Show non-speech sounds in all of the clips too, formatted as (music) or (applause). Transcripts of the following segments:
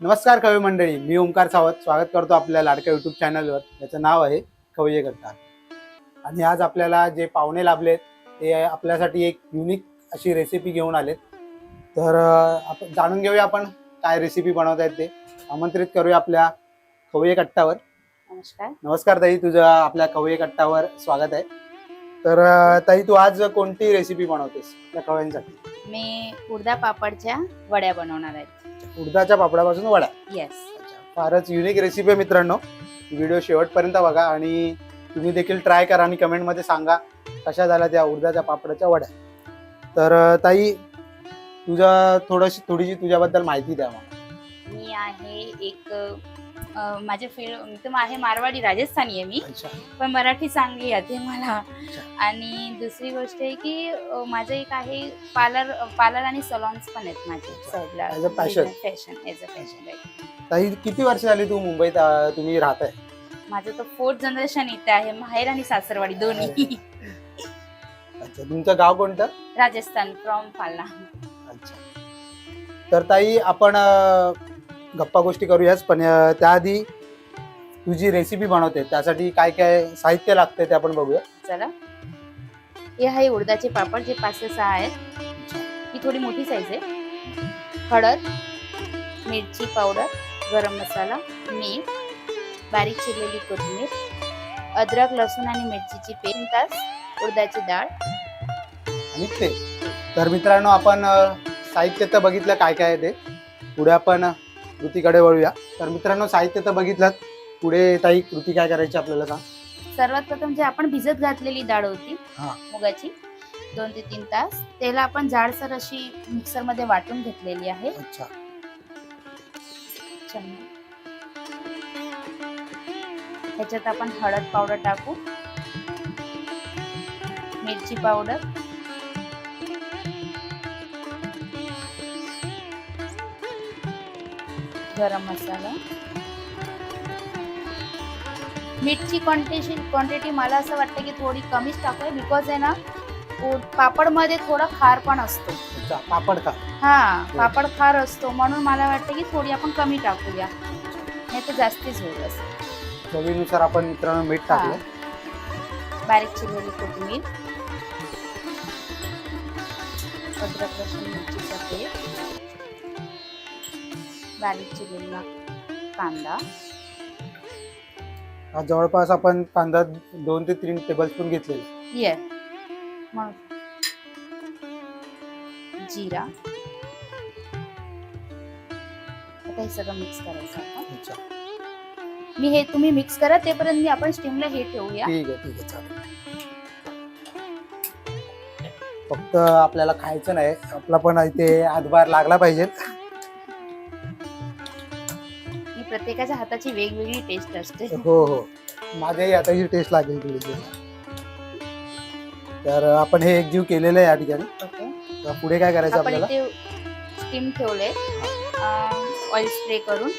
नमस्कार कवी मंडळी मी ओंकार सावंत. स्वागत करतो आपल्या लाडक्या युट्यूब चॅनलवर त्याचं नाव आहे कवये करता आणि आज आपल्याला जे पाहुणे लाभलेत ते आपल्यासाठी एक युनिक अशी रेसिपी घेऊन आलेत. तर आपण जाणून घेऊया आपण काय रेसिपी बनवत आहेत ते. आमंत्रित करूया आपल्या कवये कट्टावर नमस्कार. नमस्कार ताई तुझं आपल्या कवये कट्टावर स्वागत आहे. तर ताई तू आज कोणती रेसिपी बनवतेस आपल्या कवयांसाठी मी उडदा पापडच्या वड्या बनवणार आहेत उडदाच्या पापडापासून येस फारच युनिक रेसिपी आहे मित्रांनो. व्हिडिओ शेवटपर्यंत बघा आणि तुम्ही देखील ट्राय करा आणि कमेंटमध्ये सांगा कशा झाल्या त्या उडदाच्या पापडाच्या वड्या. तर ताई तुझा थोडीशी थोडीशी तुझ्याबद्दल माहिती द्या मला. मी आहे एक माझे फील्ड तर आहे मारवाडी राजस्थानी आहे मी. पण मराठी चांगली येते मला. आणि दुसरी गोष्ट आहे की माझं एक आहे पार्लर पार्लर आणि सलॉन्स पण आहेत माझे. फॅशन एज अ फॅशन किती वर्ष झाली तू मुंबईत तुम्ही राहताय? माझं तर फोर्थ जनरेशन इथे आहे माहेर आणि सासरवाडी दोन्ही. अच्छा तुमचं गाव कोणतं? राजस्थान फ्रॉम फालना अच्छा. तर ताई आपण गप्पा गोष्टी करूयाच पण त्याआधी तुझी रेसिपी बनवते. त्यासाठी काय काय साहित्य लागते ते आपण बघूया. चला. हे आहे उडदाचे पापड जे पाच ते सहा आहेत. ही थोडी मोठी साईज आहे. हळद मिरची पावडर गरम मसाला मीठ बारीक चिरलेली कोथिंबीर अद्रक लसूण आणि मिरचीची पेन तास उडदाची डाळ. आणि ते. तर मित्रांनो आपण साहित्य तर बघितलं काय काय आहे ते. पुढे आपण कृतीकडे वळूया. तर मित्रांनो साहित्य तर बघितलं पुढे ताई कृती काय करायची आपल्याला सांग? सर्वात प्रथम जे आपण भिजत घातलेली डाळ होती हा. मुगाची दोन ते तीन तास. त्याला आपण जाडसर अशी मिक्सरमध्ये वाटून घेतलेली आहे. अच्छा. ह्याच्यात आपण हळद पावडर टाकू. मिरची पावडर. गरम मसाला. मीठची क्वांटिटी क्वांटिटी मला असं वाटतं की थोडी कमीच टाकूया बिकॉज आहे ना पापडमध्ये थोडा खार पण असतो. पापड का हा पापड खार असतो. म्हणून मला वाटतं की थोडी आपण कमी टाकूया. नाही तर जास्तीच होईल असं. चवीनुसार आपण मित्रांनो मीठ टाकलं. बारीक चिरलेली कोथिंबीर. अद्रक लसूण मिरचीचा पेस्ट. बारीक चिरलेला कांदा. आज जवळपास आपण कांदा दोन ते तीन टेबलस्पून घेतलेले ये. मग जिरा. आता हे सगळं मिक्स करायचं आपण. अच्छा. मी हे तुम्ही मिक्स करा तेपर्यंत मी आपण स्टीमला हे ठेवूया. ठीक आहे ठीक आहे चालेल. फक्त आपल्याला खायचं नाही आपला पण इथे हातभार लागला पाहिजे. प्रत्येकाच्या हाताची वेगवेगळी टेस्ट असते. हो हो. माझ्याही आता ही टेस्ट लागेल थोडीशी तर आपण हे एकजीव केलेलं आहे या ठिकाणी. ओके तर पुढे काय करायचं आपण आपल्याला? इथे स्टीम ठेवले ऑइल स्प्रे करून.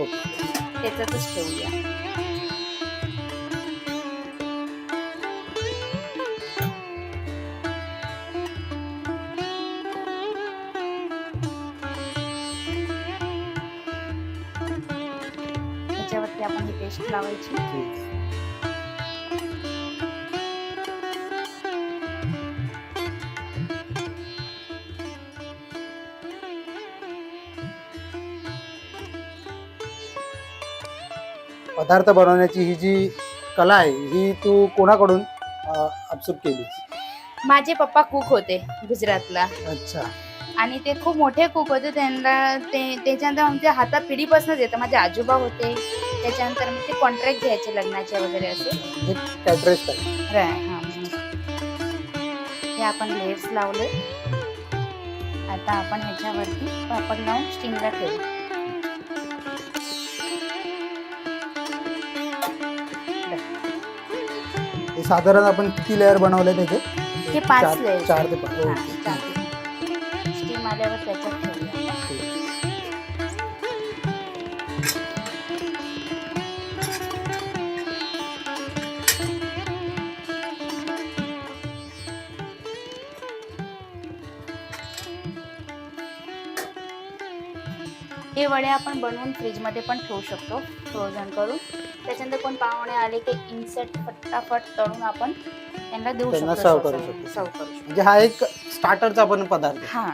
ओके. त्याच्यातच ठेवूया. पेस्ट लावायची. पदार्थ बनवण्याची ही जी कला आहे ही तू कोणाकडून केलीस माझे पप्पा कुक होते गुजरातला. अच्छा. आणि ते खूप मोठे कुक होते त्यांना ते त्याच्यानंतर आमच्या हातात पिढीपासूनच येतं. माझे आजोबा होते. त्याच्यानंतर मी ते कॉन्ट्रॅक्ट घ्यायचे लग्नाचे वगैरे असे. हे. आपण लेयर्स लावले. आता आपण ह्याच्यावरती पापड लावून स्टीमला ठेवू. हे साधारण आपण किती लेअर बनवले त्याचे? हे पाच चार- layers चार आहेत. ते पाच. ओके चार ते पाच. स्टीम आल्यावर त्याच्यात हे वडे आपण बनवून फ्रीजमध्ये पण ठेवू शकतो फ्रोझन करून. त्याच्यानंतर कोण पाहुणे आले की इन्सर्ट फटाफट तळून आपण त्यांना देऊ त्यांना शकतो serve करू शकतो. serve करू शकतो. म्हणजे हा एक स्टार्टरचा पण पदार्थ. आहे. हा.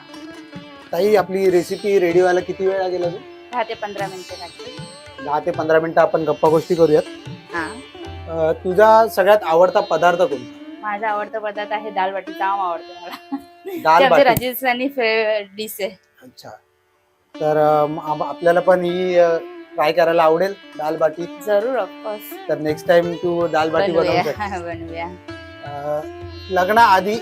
ताई आपली रेसिपी रेडी व्हायला किती वेळ लागेल अजून? दहा ते पंधरा मिनिटं लागतील. दहा ते पंधरा मिनिटं आपण गप्पा गोष्टी करूयात. हा. अं, तुझा सगळ्यात आवडता पदार्थ कोणता? माझा आवडता पदार्थ आहे दाल बाटी जाम आवडतो मला. दाल बाटी राजस्थानी डिश आहे. अच्छा. तर अं, आपल्याला पण ही ट्राय करायला आवडेल दाल बाटी जरूर ऑफकोर्स तर नेक्स्ट टाइम तू दाल बाटी बनवू बनवूया शकते (laughs) बनवूया. अं, लग्नाआधी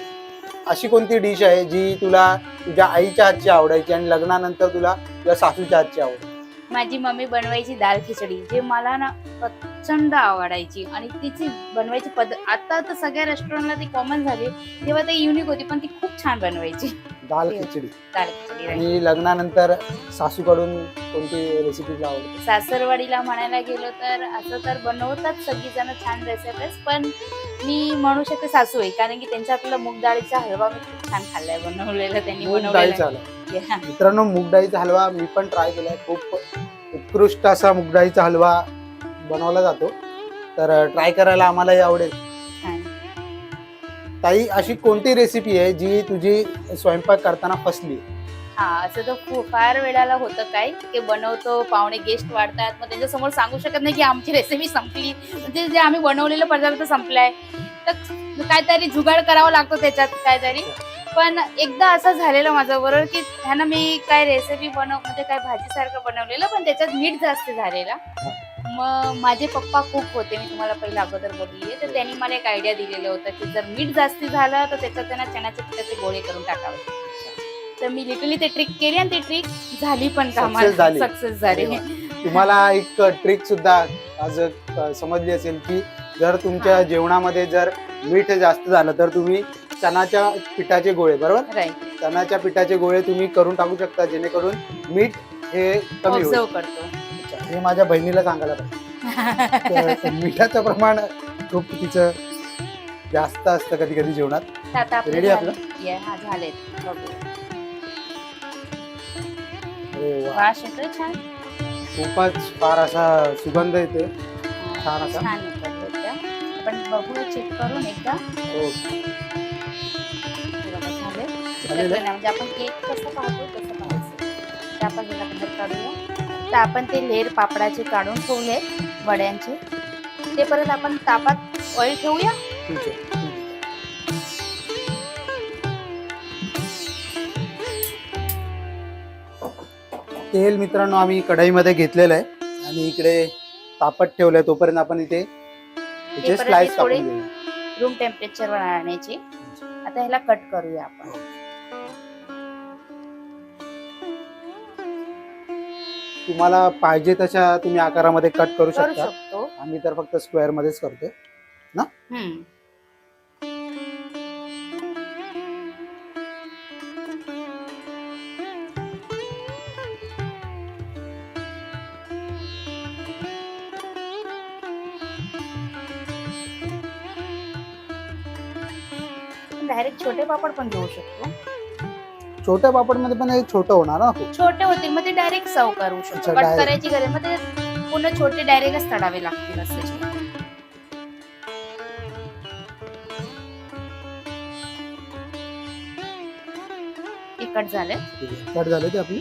अशी कोणती डिश आहे जी तुला तुझ्या आईच्या हातची आवडायची आणि लग्नानंतर तुला तुझ्या सासूच्या हातची आवडायची? माझी मम्मी बनवायची दाल खिचडी जे मला ना प्रचंड आवडायची आणि तिची बनवायची पद्धत आता तर सगळ्या रेस्टॉरंटला ती कॉमन झाली तेव्हा ती युनिक होती पण ती खूप छान बनवायची. दाल हो. खिचडी दाल खिचडी right. आणि लग्नानंतर सासूकडून कोणती रेसिपी आवडते सासरवाडीला म्हणायला गेलो तर असं तर बनवतात सगळीजण छान रेसिपीज पण मी म्हणू शकते सासू आहे कारण की त्यांच्या आपला मूग डाळीचा हलवा मी खूप छान खाल्लाय बनवलेला त्यांनी मूग बनवलेला डाळीचा हलवा Yeah. मित्रांनो मूग डाळीचा हलवा मी पण ट्राय केलाय खूप उत्कृष्ट असा मूग डाळीचा हलवा बनवला जातो तर ट्राय करायला आम्हालाही आवडेल. ताई अशी कोणती रेसिपी आहे जी तुझी स्वयंपाक करताना फसली? हा असं तर खूप फार वेळाला होतं काय ते बनवतो पाहुणे गेस्ट वाढतात मग त्यांच्यासमोर सांगू शकत नाही की आमची रेसिपी संपली. म्हणजे जे आम्ही बनवलेलं पदार्थ संपलाय. तर काहीतरी जुगाड करावा लागतो त्याच्यात काहीतरी. पण एकदा असं झालेलं माझं बरोबर की ह्यानं मी काय रेसिपी बनव म्हणजे काय भाजीसारखं बनवलेलं पण त्याच्यात मीठ जास्त झालेला. मग माझे पप्पा खूप होते मी तुम्हाला पहिला अगोदर बोलली तर त्यांनी मला एक आयडिया दिलेलं होतं की जर मीठ जास्ती झालं तर त्याच्यात त्यांना चण्याच्या पिठाचे गोळे करून टाकावे. तर मी लिटरली ते ट्रिक केली आणि ती ट्रिक झाली पण झाली. सक्सेस झाली. तुम्हाला एक ट्रिक सुद्धा आज अ, समजली असेल की जर तुमच्या हा. जेवणामध्ये जर मीठ जास्त झालं तर तुम्ही चणाच्या पिठाचे गोळे बरोबर? राईट चणाच्या पिठाचे गोळे तुम्ही करून टाकू शकता जेणेकरून मीठ हे कमी होईल. ऑब्झर्व करतो. हे माझ्या बहिणीला सांगायला पाहिजे. तर- (laughs) मिठाचं प्रमाण खूप तिचं जास्त असतं कधी कधी जेवणात. आता आपले? झाले- खूपच फार असा सुगंध येते छान असा. आपण बघूया चेक करून एकदा. हो. हे बघा, म्हणजे आपण केक कसं पाहतो तसं पाहायचं. त्या आपण काढूया. तर आपण ते लेअर पापडाचे काढून ठेवले वड्यांचे. ते परत आपण तापात ऑइल ठेवूया. ठीक आहे. तेल मित्रांनो आम्ही कढईमध्ये घेतलेलं आहे आणि इकडे तापत ठेवलंय तोपर्यंत आपण इथे स्लाइस रूम टेम्परेचरवर आणण्याची आता ह्याला कट करूया आपण. तुम्हाला पाहिजे तशा तुम्ही आकारामध्ये कट करू करू शकता. शकतो. आम्ही तर फक्त स्क्वेअर मध्येच करतोय. हम्म. डायरेक्ट छोटे पापड पण घेऊ शकतो. छोट्या पापडमध्ये पण हे छोटं होणार ना खूप छोटे होतील मग ते डायरेक्ट सर्व करू अच्छा, शकतो कट direct. करायची गरज मग ते पुन्हा छोटे डायरेक्टच तळावे लागतील असे. कट झाले कट झाले ते आपली?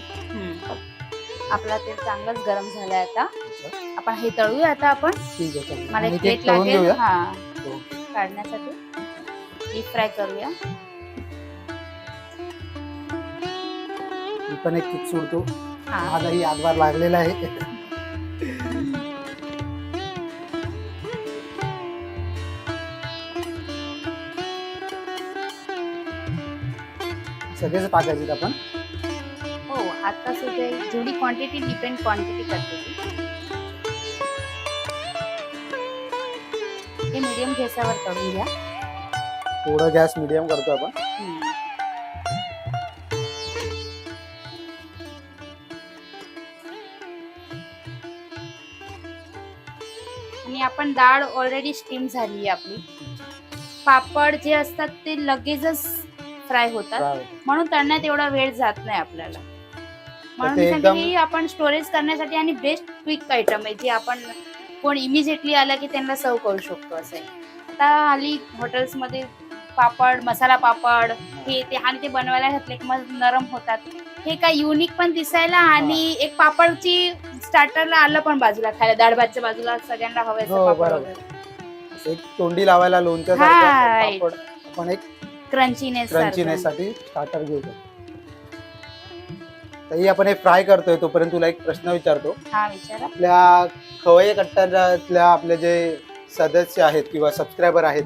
आपला तेल चांगलंच गरम झालंय आता. आपण हे तळूया आता आपण. ठीक आहे चालेल. मला आणि एक ते प्लेट तळून लागेल घेऊया? हा. हो. काढण्यासाठी. डीप फ्राय करूया. पण एक किक सोडतो. हा. माझाही हातभार लागलेला आहे. सगळेच टाकायचे आपण? हो आता सुद्धा जेवढी क्वांटिटी डिपेंड क्वांटिटी करते ती. हे मीडियम गॅसावर तळून घ्या. थोडं गॅस मिडियम करतो आपण. आपण डाळ ऑलरेडी स्टीम झाली आहे आपली. पापड जे असतात ते लगेचच फ्राय होतात. म्हणून तळण्यात एवढा वेळ जात नाही आपल्याला. म्हणून मी सांगते की आपण स्टोरेज करण्यासाठी आणि बेस्ट क्विक आयटम आहे जे आपण कोण इमिजिएटली आला की त्यांना सर्व करू शकतो असं आहे. आता हल्ली हॉटेल्समध्ये पापड मसाला पापड हे. ते आणि ते बनवायला घातले की मग नरम होतात. हे काय युनिक पण दिसायला आणि एक पापडची स्टार्टरला आलं पण बाजूला खायला. डाळ भातच्या बाजूला सगळ्यांना हवं हो, असं पापड बरोबर. वगैरे. एक तोंडी लावायला लोणच्या हा, right. पापड आपण एक क्रंचीनेस क्रंचीनेस साठी स्टार्टर घेऊ शकतो. तरी आपण हे फ्राय करतोय तोपर्यंत तुला एक प्रश्न विचारतो. हा विचारा. आपल्या खवय कट्ट्यातल्या आपले जे सदस्य आहेत किंवा सबस्क्रायबर आहेत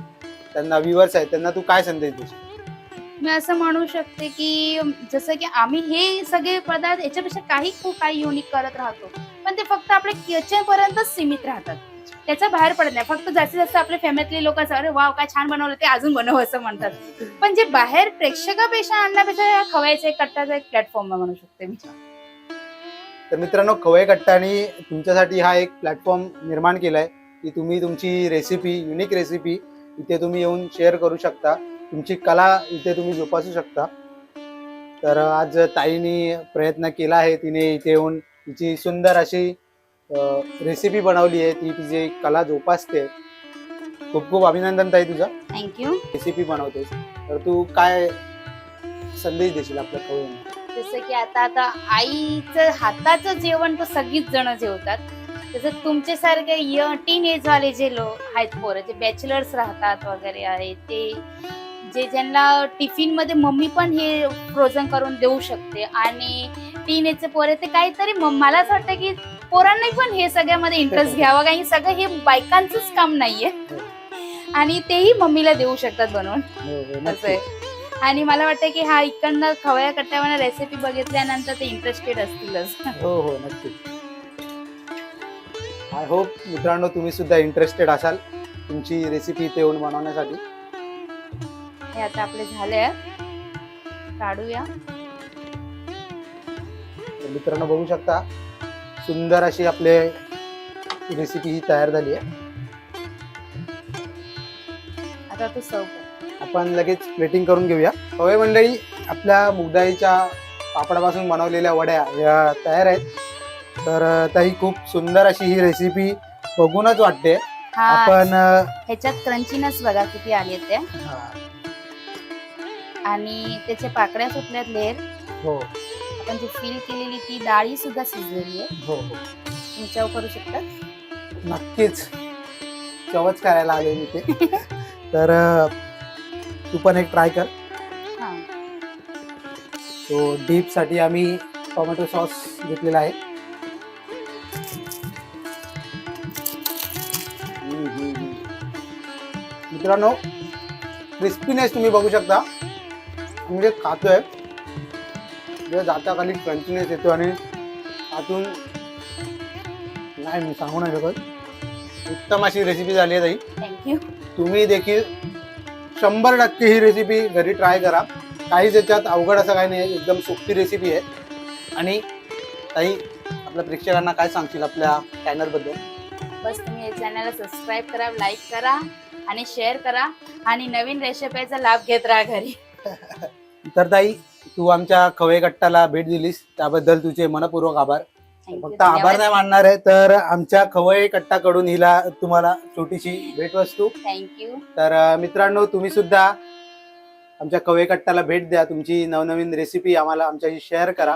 त्यांना व्ह्युअर्स आहेत त्यांना तू काय संदेश देशील? मी असं म्हणू शकते की जसं की आम्ही हे सगळे पदार्थ याच्यापेक्षा काही खूप काही युनिक करत राहतो. पण ते फक्त आपल्या किचन पर्यंतच सीमित राहतात. त्याच्या बाहेर पडत नाही. फक्त जास्तीत जास्त आपल्या फॅमिलीतले लोक असं अरे वाव काय छान बनवलं ते अजून बनव असं म्हणतात. पण जे बाहेर प्रेक्षकापेक्षा आणण्यापेक्षा खवयाचा एक कट्टाचा एक प्लॅटफॉर्म म्हणू शकते मी. तर मित्रांनो खवय कट्टाने तुमच्यासाठी हा एक प्लॅटफॉर्म निर्माण केलाय की तुम्ही तुमची रेसिपी युनिक रेसिपी इथे तुम्ही येऊन शेअर करू शकता. तुमची कला इथे तुम्ही जोपासू शकता. तर आज ताईने प्रयत्न केला आहे तिने इथे येऊन तिची सुंदर अशी रेसिपी बनवली आहे. ती तिची कला जोपासते. खूप खूप अभिनंदन ताई तुझं. थँक्यू रेसिपी बनवतेस तर तू काय संदेश देशील आपल्या खवयींना जसं की आता आता आईचं हाताचं जेवण तर सगळीच जण जेवतात. तसं तुमच्यासारखे टीन एज वाले जे लोक आहेत पोरं जे बॅचलर्स राहतात वगैरे आहेत ते जे ज्यांना टिफिनमध्ये मम्मी पण हे फ्रोझन करून देऊ शकते. आणि टीन एजचे पोरे ते काहीतरी मला असं वाटतं की पोरांनी पण हे सगळ्यामध्ये इंटरेस्ट (laughs) घ्यावा कारण की सगळं हे बायकांचंच काम नाहीये. आणि तेही मम्मीला देऊ शकतात बनवून हो, हो, असं. आहे. आणि मला वाटतं की हा इकडनं खवया कट्ट्यावर रेसिपी बघितल्यानंतर ते इंटरेस्टेड असतीलच. हो हो नक्की आय होप मित्रांनो तुम्ही सुद्धा इंटरेस्टेड असाल तुमची रेसिपी इथे येऊन बनवण्यासाठी. हे आता आपले झाले काढूया. तर मित्रांनो बघू शकता सुंदर अशी आपले रेसिपी ही तयार झाली आहे. आता तो सर्व. आपण लगेच प्लेटिंग करून घेऊया. हवे मंडळी आपल्या मुगदाईच्या पापडापासून बनवलेल्या वड्या या तयार आहेत. तर ताई खूप सुंदर अशी ही रेसिपी बघूनच वाटते. हा. आपण अं, ह्याच्यात क्रंचीनस बघा किती आले त्या हा, आणि त्याच्या पाकड्या सुटल्यात लेअर हो. आपण जी फिल केलेली ती डाळी सुद्धा शिजलेली आहे. हो हो. चव करू शकतात नक्कीच. चवच करायला आले मी ते. (laughs) तर अं, तू पण एक ट्राय कर. हा. तो डीपसाठी आम्ही टोमॅटो सॉस घेतलेला आहे. मित्रांनो क्रिस्पीनेस तुम्ही बघू शकता. म्हणजे खातोय. जेव्हा जाता खाली क्रंचीनेस येतो आणि आतून नाही मी सांगू नाही शकत. उत्तम अशी रेसिपी झाली आहे ताई. थँक्यू तुम्ही देखील शंभर टक्के ही रेसिपी घरी ट्राय करा. काहीच याच्यात अवघड असं काही नाही आहे एकदम सोपी रेसिपी आहे. आणि काही आपल्या प्रेक्षकांना काय सांगशील आपल्या चॅनलबद्दल बस तुम्ही या चॅनलला सबस्क्राईब करा लाईक करा. आणि शेअर करा. आणि नवीन रेसिपीचा लाभ घेत राहा घरी. (laughs) तर ताई तू आमच्या खवे गट्टाला भेट दिलीस. त्याबद्दल तुझे मनपूर्वक आभार. फक्त आभार नाही मानणार आहे तर आमच्या खवय कट्टाकडून हिला तुम्हाला छोटीशी भेटवस्तू. थँक्यू तर मित्रांनो तुम्ही सुद्धा आमच्या कवे कट्टाला भेट द्या. तुमची नवनवीन रेसिपी आम्हाला आमच्याशी शेअर करा.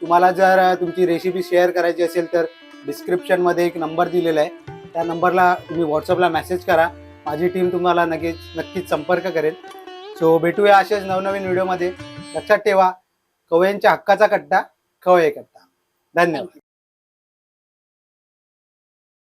तुम्हाला जर तुमची रेसिपी शेअर करायची असेल तर डिस्क्रिप्शनमध्ये एक नंबर दिलेला आहे. त्या नंबरला तुम्ही व्हॉट्सअपला मेसेज करा. माझी टीम तुम्हाला नक्कीच नक्कीच संपर्क करेल. सो भेटूया असेच नवनवीन व्हिडिओमध्ये लक्षात ठेवा कवयांच्या हक्काचा कट्टा कवये कट्टा. धन्यवाद.